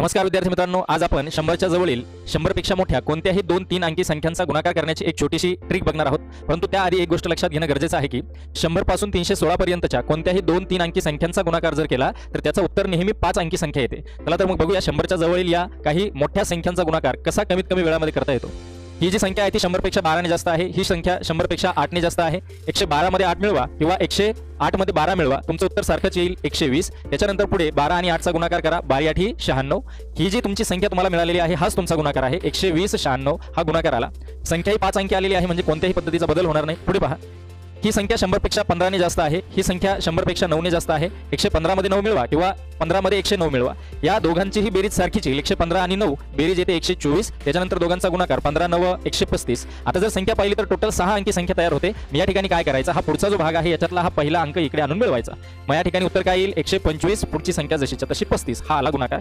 नमस्कार विद्यार्थी मित्रांनो आज आपण शंभरच्या जवळील शंभरपेक्षा मोठ्या कोणत्याही दोन तीन अंकी संख्यांचा गुणाकार करण्याची एक छोटीशी ट्रिक बघणार आहोत. परंतु त्याआधी एक गोष्ट लक्षात घेणं गरजेचं आहे की शंभरपासून तीनशे सोळा पर्यंतच्या कोणत्याही दोन तीन अंकी संख्यांचा गुणाकार जर केला तर त्याचं उत्तर नेहमी पाच अंकी संख्या येते. चला तर मग बघूया शंभरच्या जवळील या काही मोठ्या संख्यांचा गुणाकार कसा कमीत कमी वेळामध्ये करता येतो. ही जी संख्या आहे ती शंभरपेक्षा बाराने जास्त आहे. ही संख्या शंभरपेक्षा आठने जास्त आहे. एकशे बारामध्ये आठ मिळवा किंवा एकशे आठमध्ये बारा मिळवा. तुमचं उत्तर सारखंच येईल. एकशे वीस. त्याच्यानंतर पुढे बारा आणि आठचा गुणाकार करा. बारी आठ ही शहाण्णव. ही जी तुमची संख्या तुम्हाला मिळालेली आहे हाच तुमचा गुणाकार आहे. एकशे वीस शहाण्णव हा गुणाकार आला संख्या ही पाच अंकी आलेली आहे म्हणजे कोणत्याही पद्धतीचा बदल होणार नाही. पुढे पहा. ही संख्या शंभरपेक्षा पंधराने जास्त आहे. ही संख्या शंभरपेक्षा नऊने जास्त आहे. एकशे पंधरामध्ये नऊ मिळवा किंवा पंधरामध्ये एकशे नऊ मिळवा. या दोघांचीही बेरीज सारखीच येईल. एकशे पंधरा आणि नऊ. बेरीज येते एकशे चोवीस. त्याच्यानंतर दोघांचा गुणाकार पंधरा नऊ एकशे पस्तीस. आता जर संख्या पाहिली तर टोटल सहा अंकी संख्या तयार होते. मी या ठिकाणी काय करायचं? हा पुढचा जो भाग आहे याच्यातला हा पहिला अंक इकडे आणून मिळवायचा. मग या ठिकाणी उत्तर काय येईल? एकशे पंचवीस. पुढची संख्या जशीच्या तशी पस्तीस. हा आला गुणाकार.